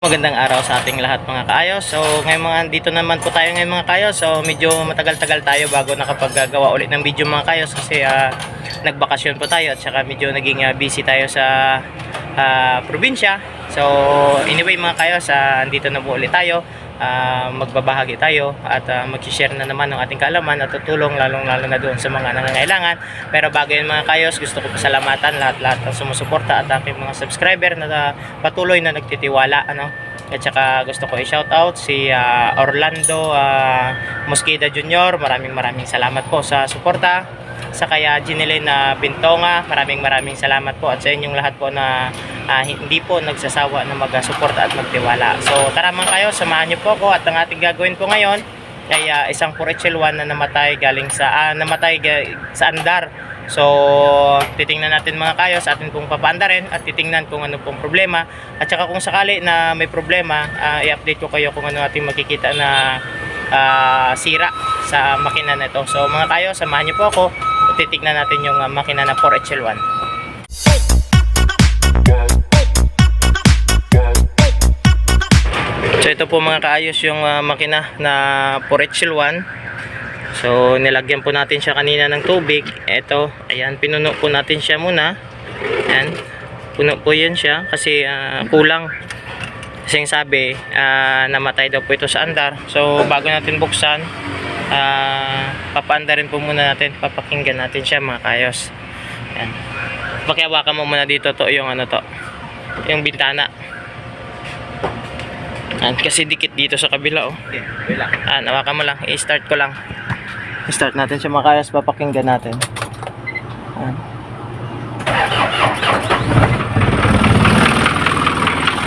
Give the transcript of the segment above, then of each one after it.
Magandang araw sa ating lahat mga kaayos. So ngayon mga dito naman po tayo ngayon mga kaayos. So medyo matagal-tagal tayo bago nakapaggawa ulit ng video mga kaayos kasi ah, nagbakasyon po tayo at saka medyo naging ah, busy tayo sa ah, probinsya. So anyway mga kaayos, ah, andito na po ulit tayo. Ah, magbabahagi tayo at uh, mag-share na naman ng ating kaalaman at tutulong lalong lalo na doon sa mga nangangailangan. Pero bago yun mga kaayos, gusto ko pasalamatan lahat-lahat ng sumusuporta at aking mga subscriber na ah, patuloy na nagtitiwala ano at saka gusto ko i-shout out si ah, Orlando ah, Mosqueda Jr. Maraming maraming salamat po sa suporta. Sa kaya Ginelena Bintonga, maraming maraming salamat po at sa inyong lahat po na ah, hindi po nagsasawa na mag-suporta at magtiwala. So tara man kayo, samahan niyo po ako at ang ating gagawin po ngayon ay ah, isang Purechel 1 na namatay galing sa ah, namatay sa andar. So, titingnan natin mga kayo sa atin pong papaandarin at titingnan kung ano pong problema. At saka kung sakali na may problema, ah, i-update ko kayo kung ano ating makikita na ah, sira sa makina na ito. So, mga kayo, samahan niyo po ako. Titignan natin yung ah, makina na 4HL1. So, ito po mga kaayos yung ah, makina na 4HL1. So, nilagyan po natin siya kanina ng tubig. Ito, ayan, pinuno po natin siya muna. Ayan, puno po yan siya kasi ah, kulang. Kasi yung sabi, ah, namatay daw po ito sa andar. So, bago natin buksan, ah, papaandarin po muna natin. Papakinggan natin siya mga kayos. Ayan. Pakihawakan mo muna dito to yung ano to. Yung bintana. Ayan, kasi dikit dito sa kabila oh. Ah, nawakan mo lang. I-start ko lang. I-start natin siya mga kayas. Papakinggan natin. Ayan.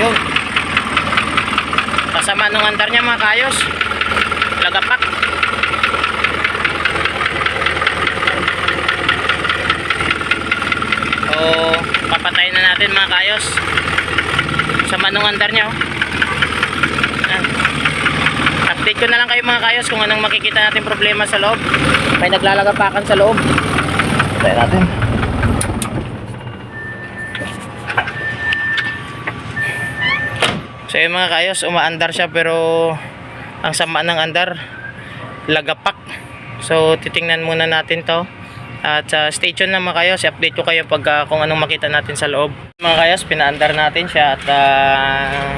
Yun. Kasama nung andar niya mga kayos. Lagapak. O, papatayin na natin mga kayos. Sama nung andar niya oh. Update ko na lang kayo mga kayos kung anong makikita natin problema sa loob. May naglalagapakan sa loob. Tayo natin. So yung mga kayos, umaandar siya pero ang sama ng andar, lagapak. So titingnan muna natin to. At sa stay tuned na mga kayos, update ko kayo pag ah, kung anong makita natin sa loob. Mga kayos, pinaandar natin siya at ah,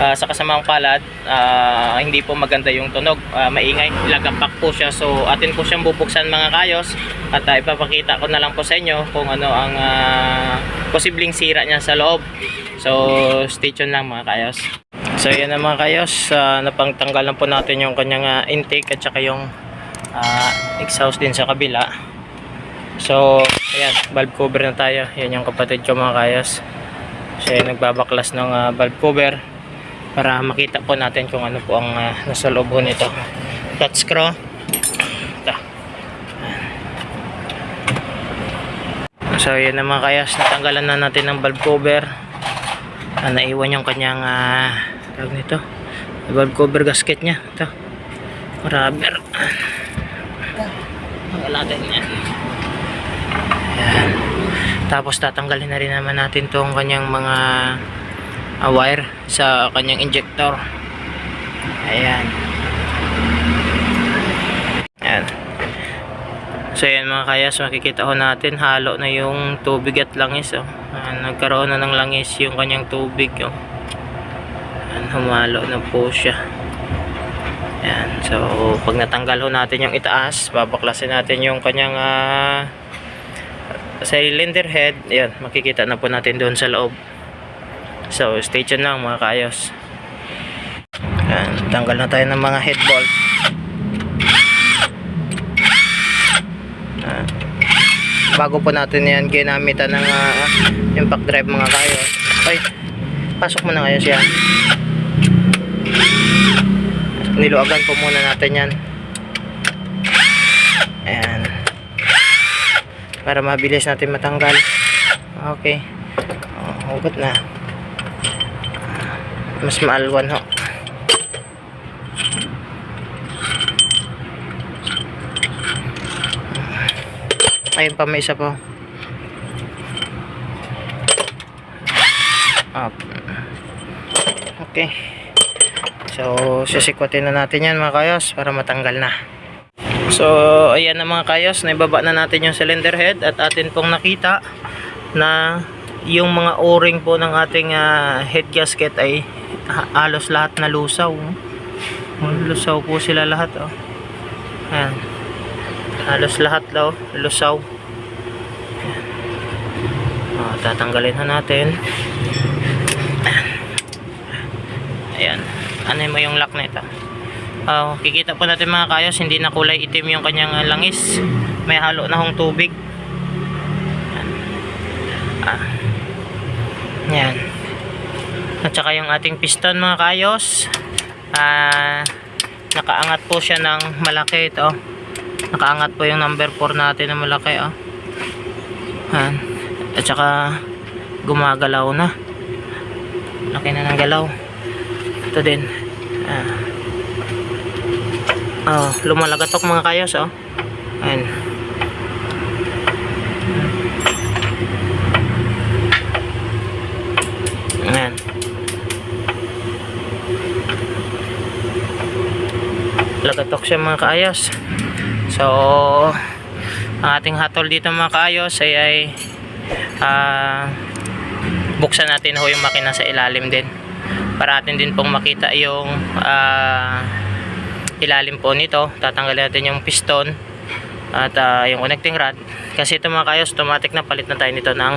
Ah, sa kasamang palad, ah, hindi po maganda yung tunog. Ah, maingay, lagapak po siya. So, atin po siyang bubuksan mga kayos at ah, ipapakita ko na lang po sa inyo kung ano ang ah, posibleng sira niya sa loob. So, stay tuned lang mga kayos. So, yan na mga kayos. Ah, napangtanggal lang po natin yung kanyang ah, intake at saka yung ah, exhaust din sa kabila. So, ayan, valve cover na tayo. Yan yung kapatid ko mga kayos. So, yan, nagbabaklas ng ah, valve cover para makita po natin kung ano po ang ah, nasa loob nito. Flat screw. Ito so yun na mga kayas. Natanggalan na natin ng valve cover. Ah, naiwan yung kanyang ah, tawag nito. Valve cover gasket nya ito. Rubber. Wala din yan tapos tatanggalin na rin naman natin tong kanyang mga a wire sa kanyang injector. Ayan. Ayan. So ayan mga kayas makikita ho natin halo na yung tubig at langis oh. ayan, nagkaroon na ng langis yung kanyang tubig oh. ayan, humalo na po siya. Ayan so pag natanggal ho natin yung itaas babaklasin natin yung kanyang ah, cylinder head. Ayan makikita na po natin doon sa loob So, stay tuned lang mga kaayos. Ayan, tanggal na tayo ng mga head bolt. Ayan. Bago po natin yan ginamitan ng ah, impact drive mga kaayos. Ay, pasok mo na kayo siya. Niluagan po muna natin yan. Ayan. Para mabilis natin matanggal. Okay. Oh, hugot na mas maalwan ho ayun pa may isa pa up Okay. So, sisikwatin na natin yan mga kayos para matanggal na. So, ayan na mga kayos, naibaba na natin yung cylinder head at atin pong nakita na yung mga o-ring po ng ating ah, head gasket ay halos lahat na lusaw. Oh, lusaw po sila lahat. Oh. Ayan. Halos lahat daw, lusaw. Ayan. Oh, tatanggalin na natin. Ayan. Ano mo yung lock nito? Oh, kikita po natin mga kayos, hindi na kulay itim yung kanyang ah, langis. May halo na hong tubig. Ah. Yan. At saka yung ating piston mga kayos, ah, nakaangat po siya ng malaki ito. Nakaangat po yung number 4 natin na malaki oh. Yan. At saka gumagalaw na. Laki na ng galaw. Ito din. Ah. Oh, lumalagatok mga kayos oh. Ayan. Ayan. Lagatok siya mga kaayos. So, ang ating hatol dito mga kaayos ay, ay ah, buksan natin ho yung makina sa ilalim din. Para atin din pong makita yung ah, ilalim po nito. Tatanggalin natin yung piston at ah, yung connecting rod. Kasi ito mga kaayos, automatic na palit na tayo nito ng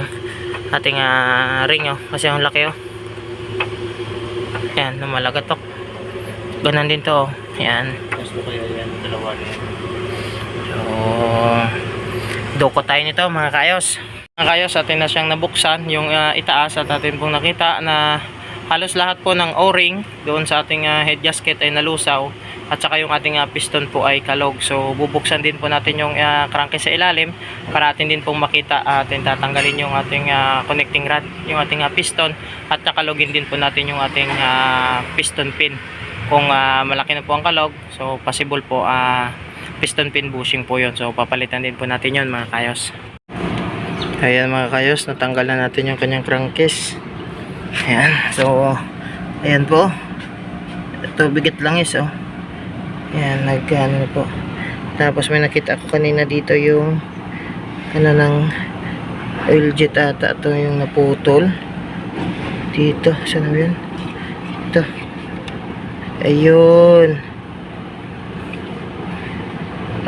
ating ah, ring oh. Kasi ang laki oh. Yan, lumalagatok. Ganon din to. oh. Yan. Mo kaya yan, dalawa yan. So, doko tayo nito mga kayos. Mga kayos, atin na siyang nabuksan. Yung ah, itaas at atin pong nakita na halos lahat po ng o-ring doon sa ating ah, head gasket ay nalusaw. At saka yung ating ah, piston po ay kalog. So, bubuksan din po natin yung uh, crankcase sa ilalim para atin din pong makita. atin tatanggalin yung ating ah, connecting rod, yung ating ah, piston. At nakalogin din po natin yung ating ah, piston pin. Kung ah, malaki na po ang kalog, so possible po ah, piston pin bushing po yon So papalitan din po natin yon mga kayos. Ayan mga kayos, natanggal na natin yung kanyang crankcase. Ayan, so ayan po. Ito bigat lang is oh. Ayan, nagkano na po. Tapos may nakita ko kanina dito yung ano ng oil jet ata ito yung naputol. Dito, saan yun? Ito. Ayun.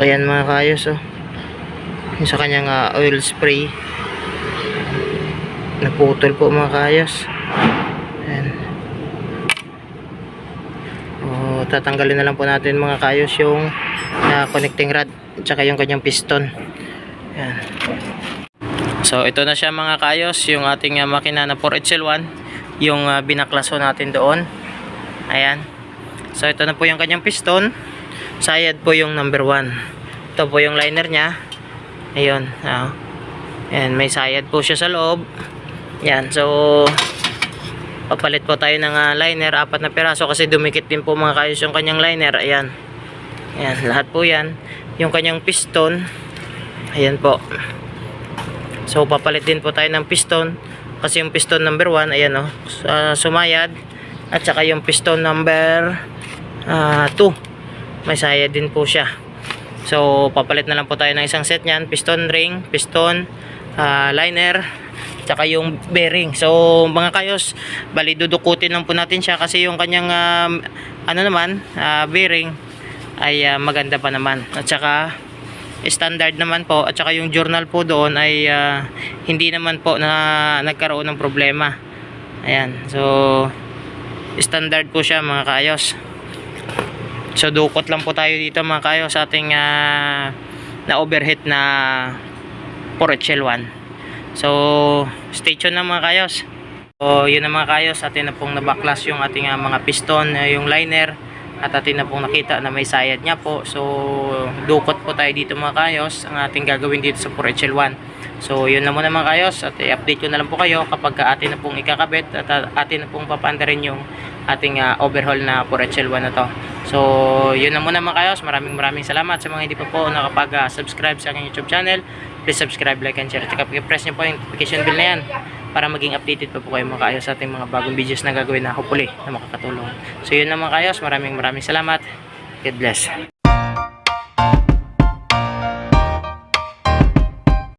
Ayan mga kayos oh. Yung sa kanyang ah, oil spray. Naputol po mga kayos. Ayan. Oh, tatanggalin na lang po natin mga kayos yung ah, connecting rod at saka yung kanyang piston. Ayan. So ito na siya mga kayos, yung ating ah, makina na 4HL1, yung uh, binaklaso natin doon. Ayan. So ito na po yung kanyang piston. Sayad po yung number 1. Ito po yung liner niya. Ayun. ah. Ayan, may sayad po siya sa loob. Yan. So papalit po tayo ng ah, liner, apat na piraso kasi dumikit din po mga kayos yung kanyang liner. Ayan. Ayan, lahat po yan. Yung kanyang piston. Ayan po. So papalit din po tayo ng piston kasi yung piston number 1 ayan oh, sa- sumayad at saka yung piston number 2 may sayad din po siya. So papalit na lang po tayo ng isang set niyan, piston ring, piston ah, liner tsaka yung bearing. So mga kayos, bali dudukutin lang po natin siya kasi yung kanyang ah, ano naman, ah, bearing ay ah, maganda pa naman. At saka standard naman po at saka yung journal po doon ay ah, hindi naman po na nagkaroon ng problema. Ayan. So standard po siya mga kaayos. So dukot lang po tayo dito mga kaayos sa ating ah, na overheat na 4HL1. So stay tuned na mga kaayos. So yun na mga kaayos atin na pong nabaklas yung ating ah, mga piston, ah, yung liner at atin na pong nakita na may sayad niya po. So, dukot po tayo dito mga kayos. Ang ating gagawin dito sa 4HL1. So, yun na muna mga kayos. At i-update ko na lang po kayo kapag ka atin na pong ikakabit at ah, atin na pong papandarin yung ating ah, overhaul na 4HL1 na to. So, yun na muna mga kayos. Maraming maraming salamat sa mga hindi pa po nakapag-subscribe sa aking YouTube channel. Please subscribe, like, and share. At saka press nyo po yung notification bell na yan para maging updated pa po kayo mga kaayos sa ating mga bagong videos na gagawin na hopefully na makakatulong. So yun na mga kaayos, maraming maraming salamat. God bless.